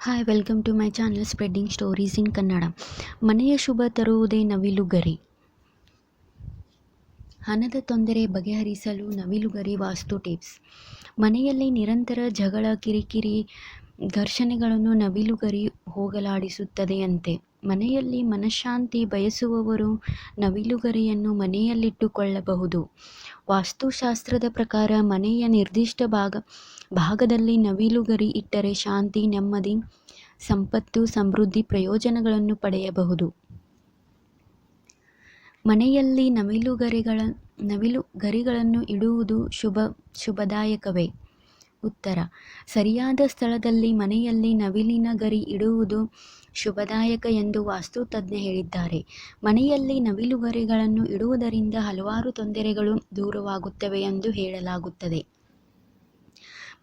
Hi welcome to my channel spreading stories in Kannada ಮನೆಯ ಶುಭ ತರುವುದೇ ನವಿಲುಗರಿ ಹಣದ ತೊಂದರೆ ಬಗೆಹರಿಸಲು ನವಿಲುಗರಿ ವಾಸ್ತು ಟಿಪ್ಸ್. ಮನೆಯಲ್ಲಿ ನಿರಂತರ ಜಗಳ ಕಿರಿಕಿರಿ ಘರ್ಷಣೆಗಳನ್ನು ನವಿಲುಗರಿ ಹೋಗಲಾಡಿಸುತ್ತದೆಯಂತೆ. ಮನೆಯಲ್ಲಿ ಮನಃಶಾಂತಿ ಬಯಸುವವರು ನವಿಲುಗರಿಯನ್ನು ಮನೆಯಲ್ಲಿಟ್ಟುಕೊಳ್ಳಬಹುದು. ವಾಸ್ತುಶಾಸ್ತ್ರದ ಪ್ರಕಾರ ಮನೆಯ ನಿರ್ದಿಷ್ಟ ಭಾಗ, ಭಾಗದಲ್ಲಿ ನವಿಲುಗರಿ ಇಟ್ಟರೆ ಶಾಂತಿ, ನೆಮ್ಮದಿ, ಸಂಪತ್ತು, ಸಮೃದ್ಧಿ ಪ್ರಯೋಜನಗಳನ್ನು ಪಡೆಯಬಹುದು. ಮನೆಯಲ್ಲಿ ನವಿಲುಗರಿಗಳ, ನವಿಲುಗರಿಗಳನ್ನು ಇಡುವುದು ಶುಭ, ಶುಭದಾಯಕವೇ. ಉತ್ತರ. ಸರಿಯಾದ ಸ್ಥಳದಲ್ಲಿ ಮನೆಯಲ್ಲಿ ನವಿಲಿನ ಗರಿ ಇಡುವುದು ಶುಭದಾಯಕ ಎಂದು ವಾಸ್ತು ತಜ್ಞ ಹೇಳಿದ್ದಾರೆ. ಮನೆಯಲ್ಲಿ ನವಿಲು ಗರಿಗಳನ್ನು ಇಡುವುದರಿಂದ ಹಲವಾರು ತೊಂದರೆಗಳು ದೂರವಾಗುತ್ತವೆ ಎಂದು ಹೇಳಲಾಗುತ್ತದೆ.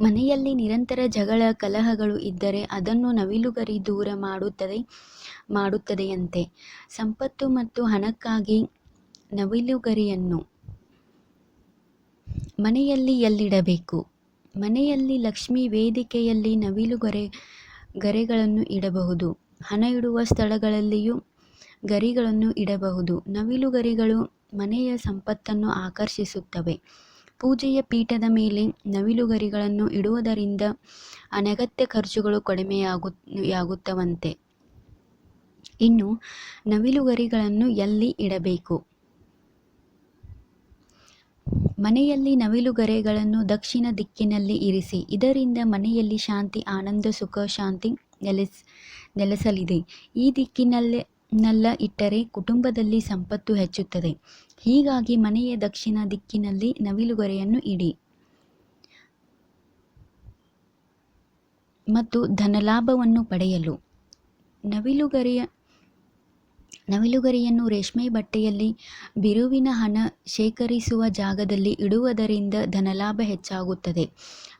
ಮನೆಯಲ್ಲಿ ನಿರಂತರ ಜಗಳ, ಕಲಹಗಳು ಇದ್ದರೆ ಅದನ್ನು ನವಿಲುಗರಿ ದೂರ ಮಾಡುತ್ತದೆ, ಮಾಡುತ್ತದೆಯಂತೆ. ಸಂಪತ್ತು ಮತ್ತು ಹಣಕ್ಕಾಗಿ ನವಿಲುಗರಿಯನ್ನು ಮನೆಯಲ್ಲಿ ಎಲ್ಲಿಡಬೇಕು? ಮನೆಯಲ್ಲಿ ಲಕ್ಷ್ಮಿ ವೇದಿಕೆಯಲ್ಲಿ ನವಿಲು ನವಿಲುಗರೆ ಗರೆಗಳನ್ನು ಇಡಬಹುದು. ಹಣ ಇಡುವ ಸ್ಥಳಗಳಲ್ಲಿಯೂ ಗರಿಗಳನ್ನು ಇಡಬಹುದು. ನವಿಲು ಗರಿಗಳು ಮನೆಯ ಸಂಪತ್ತನ್ನು ಆಕರ್ಷಿಸುತ್ತವೆ. ಪೂಜೆಯ ಪೀಠದ ಮೇಲೆ ನವಿಲು ಗರಿಗಳನ್ನು ಇಡುವುದರಿಂದ ಅನಗತ್ಯ ಖರ್ಚುಗಳು ಕಡಿಮೆಯಾಗು ಇನ್ನು ನವಿಲುಗರಿಗಳನ್ನು ಎಲ್ಲಿ ಇಡಬೇಕು? ಮನೆಯಲ್ಲಿ ನವಿಲುಗರೆಗಳನ್ನು ದಕ್ಷಿಣ ದಿಕ್ಕಿನಲ್ಲಿ ಇರಿಸಿ, ಇದರಿಂದ ಮನೆಯಲ್ಲಿ ಶಾಂತಿ, ಆನಂದ, ಸುಖ, ಶಾಂತಿ ನೆಲೆಸ್, ನೆಲೆಸಲಿದೆ. ಈ ದಿಕ್ಕಿನಲ್ಲೇ ನಲ್ಲ ಇಟ್ಟರೆ ಕುಟುಂಬದಲ್ಲಿ ಸಂಪತ್ತು ಹೆಚ್ಚುತ್ತದೆ. ಹೀಗಾಗಿ ಮನೆಯ ದಕ್ಷಿಣ ದಿಕ್ಕಿನಲ್ಲಿ ನವಿಲುಗರೆಯನ್ನು ಇಡಿ. ಮತ್ತು ಧನಲಾಭವನ್ನು ಪಡೆಯಲು. ನವಿಲುಗರಿಯ ನವಿಲುಗರಿಯನ್ನು ರೇಷ್ಮೆ ಬಟ್ಟೆಯಲ್ಲಿ ಬಿರುವಿನ ಹಣ ಶೇಖರಿಸುವ ಜಾಗದಲ್ಲಿ ಇಡುವುದರಿಂದ ಧನಲಾಭ ಹೆಚ್ಚಾಗುತ್ತದೆ.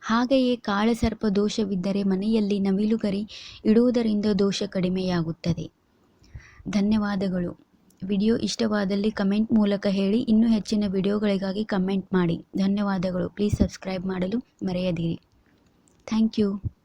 ಹಾಗೆಯೇ ಕಾಳಸರ್ಪ ದೋಷವಿದ್ದರೆ ಮನೆಯಲ್ಲಿ ನವಿಲುಗರಿ ಇಡುವುದರಿಂದ ದೋಷ ಕಡಿಮೆಯಾಗುತ್ತದೆ. ಧನ್ಯವಾದಗಳು. ವಿಡಿಯೋ ಇಷ್ಟವಾದಲ್ಲಿ ಕಮೆಂಟ್ ಮೂಲಕ ಹೇಳಿ, ಇನ್ನೂ ಹೆಚ್ಚಿನ ವಿಡಿಯೋಗಳಿಗಾಗಿ ಕಮೆಂಟ್ ಮಾಡಿ. ಧನ್ಯವಾದಗಳು. ಪ್ಲೀಸ್ ಸಬ್ಸ್ಕ್ರೈಬ್ ಮಾಡಲು ಮರೆಯದಿರಿ. Thank you.